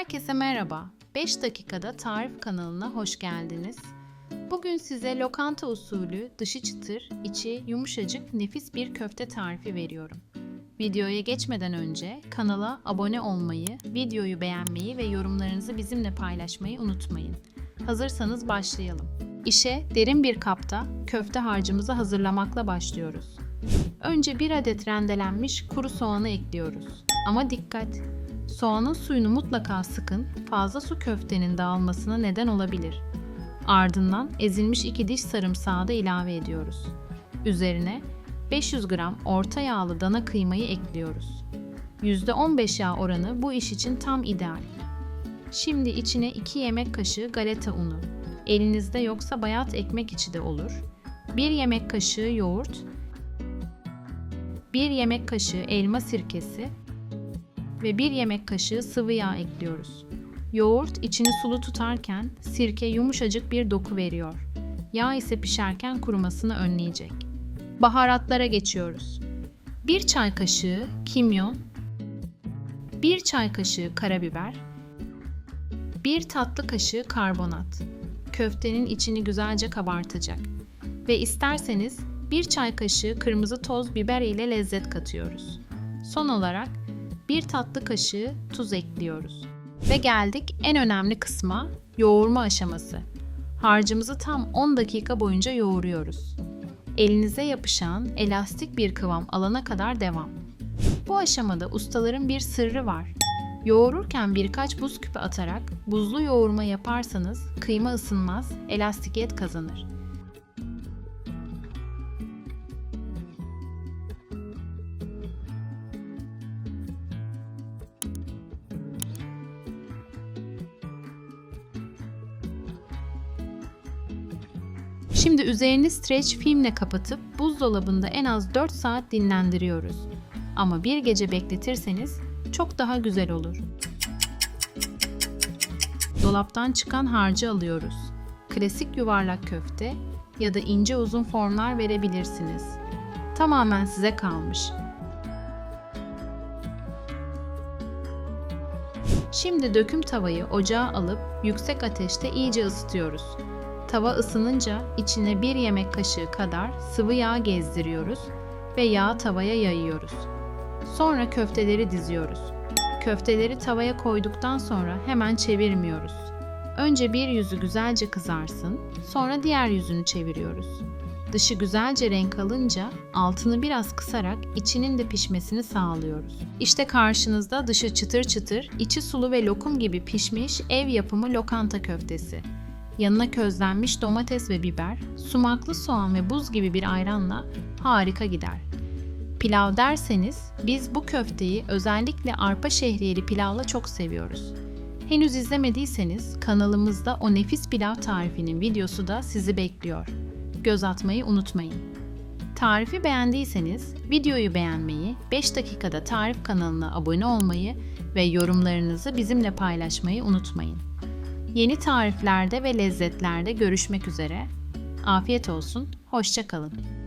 Herkese merhaba. 5 dakikada tarif kanalına hoş geldiniz. Bugün size lokanta usulü dışı çıtır, içi yumuşacık nefis bir köfte tarifi veriyorum. Videoya geçmeden önce kanala abone olmayı, videoyu beğenmeyi ve yorumlarınızı bizimle paylaşmayı unutmayın. Hazırsanız başlayalım. İşe derin bir kapta köfte harcımızı hazırlamakla başlıyoruz. Önce bir adet rendelenmiş kuru soğanı ekliyoruz. Ama dikkat! Soğanın suyunu mutlaka sıkın, fazla su köftenin dağılmasına neden olabilir. Ardından ezilmiş 2 diş sarımsağı da ilave ediyoruz. Üzerine 500 gram orta yağlı dana kıymayı ekliyoruz. %15 yağ oranı bu iş için tam ideal. Şimdi içine 2 yemek kaşığı galeta unu, elinizde yoksa bayat ekmek içi de olur. 1 yemek kaşığı yoğurt, 1 yemek kaşığı elma sirkesi ve 1 yemek kaşığı sıvı yağ ekliyoruz. Yoğurt içini sulu tutarken sirke yumuşacık bir doku veriyor. Yağ ise pişerken kurumasını önleyecek. Baharatlara geçiyoruz. 1 çay kaşığı kimyon, 1 çay kaşığı karabiber, 1 tatlı kaşığı karbonat. Köftenin içini güzelce kabartacak. Ve isterseniz 1 çay kaşığı kırmızı toz biber ile lezzet katıyoruz. Son olarak 1 tatlı kaşığı tuz ekliyoruz. Ve geldik en önemli kısma, yoğurma aşaması. Harcımızı tam 10 dakika boyunca yoğuruyoruz. Elinize yapışan elastik bir kıvam alana kadar devam. Bu aşamada ustaların bir sırrı var. Yoğururken birkaç buz küpü atarak buzlu yoğurma yaparsanız kıyma ısınmaz, elastikiyet kazanır. Şimdi üzerini streç filmle kapatıp buzdolabında en az 4 saat dinlendiriyoruz. Ama bir gece bekletirseniz çok daha güzel olur. Dolaptan çıkan harcı alıyoruz. Klasik yuvarlak köfte ya da ince uzun formlar verebilirsiniz. Tamamen size kalmış. Şimdi döküm tavayı ocağa alıp yüksek ateşte iyice ısıtıyoruz. Tava ısınınca içine bir yemek kaşığı kadar sıvı yağ gezdiriyoruz ve yağı tavaya yayıyoruz. Sonra köfteleri diziyoruz. Köfteleri tavaya koyduktan sonra hemen çevirmiyoruz. Önce bir yüzü güzelce kızarsın, sonra diğer yüzünü çeviriyoruz. Dışı güzelce renk alınca altını biraz kısarak içinin de pişmesini sağlıyoruz. İşte karşınızda dışı çıtır çıtır, içi sulu ve lokum gibi pişmiş ev yapımı lokanta köftesi. Yanına közlenmiş domates ve biber, sumaklı soğan ve buz gibi bir ayranla harika gider. Pilav derseniz biz bu köfteyi özellikle arpa şehriyeli pilavla çok seviyoruz. Henüz izlemediyseniz kanalımızda o nefis pilav tarifinin videosu da sizi bekliyor. Göz atmayı unutmayın. Tarifi beğendiyseniz videoyu beğenmeyi, 5 dakikada tarif kanalına abone olmayı ve yorumlarınızı bizimle paylaşmayı unutmayın. Yeni tariflerde ve lezzetlerde görüşmek üzere. Afiyet olsun, hoşça kalın.